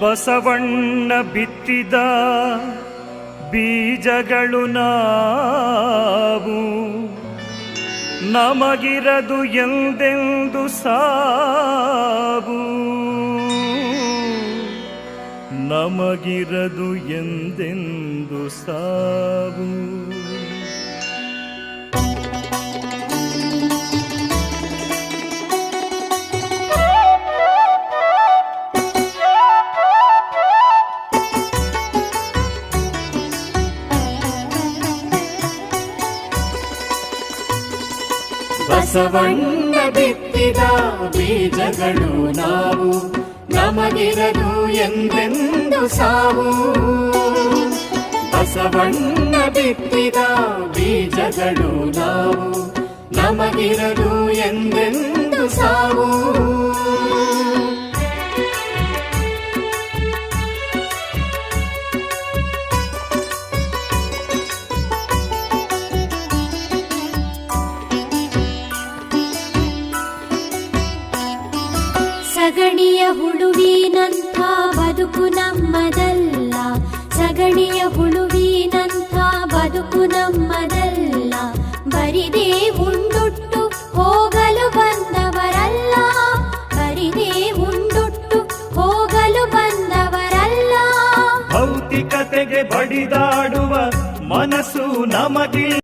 ಬಸವಣ್ಣ ಬಿತ್ತಿದ ಬೀಜಗಳು ನಾವು. ನಮಗಿರದು ಎಂದೆಂದು ಸಾವು. ನಮಗಿರದು ಎಂದೆಂದು ಸಾವು. ಬಸವಣ್ಣ ಬಿತ್ತಿದ ಬೀಜಗಳು ನಾವು ನಮಗಿರದು ಎಂದೆಂದು ಸಾವು? ಬಸವಣ್ಣ ಬಿತ್ತಿದ ಬೀಜಗಳು ನಾವು ನಮಗಿರದು ಎಂದೆಂದು ಸಾವು? ಸಗಣಿಯ ಹುಳುವಿನಂಥ ಬದುಕು ನಮ್ಮದಲ್ಲ. ಸಗಣಿಯ ಹುಳುವಿನಂಥ ಬದುಕು ನಮ್ಮದಲ್ಲ. ಬರಿದೇ ಉಂಡುಟ್ಟು ಹೋಗಲು ಬಂದವರಲ್ಲ. ಬರಿದೇ ಉಂಡುಟ್ಟು ಹೋಗಲು ಬಂದವರಲ್ಲ. ಭೌತಿಕತೆಗೆ ಬಡಿದಾಡುವ ಮನಸ್ಸು ನಮಗಿಲ್ಲ.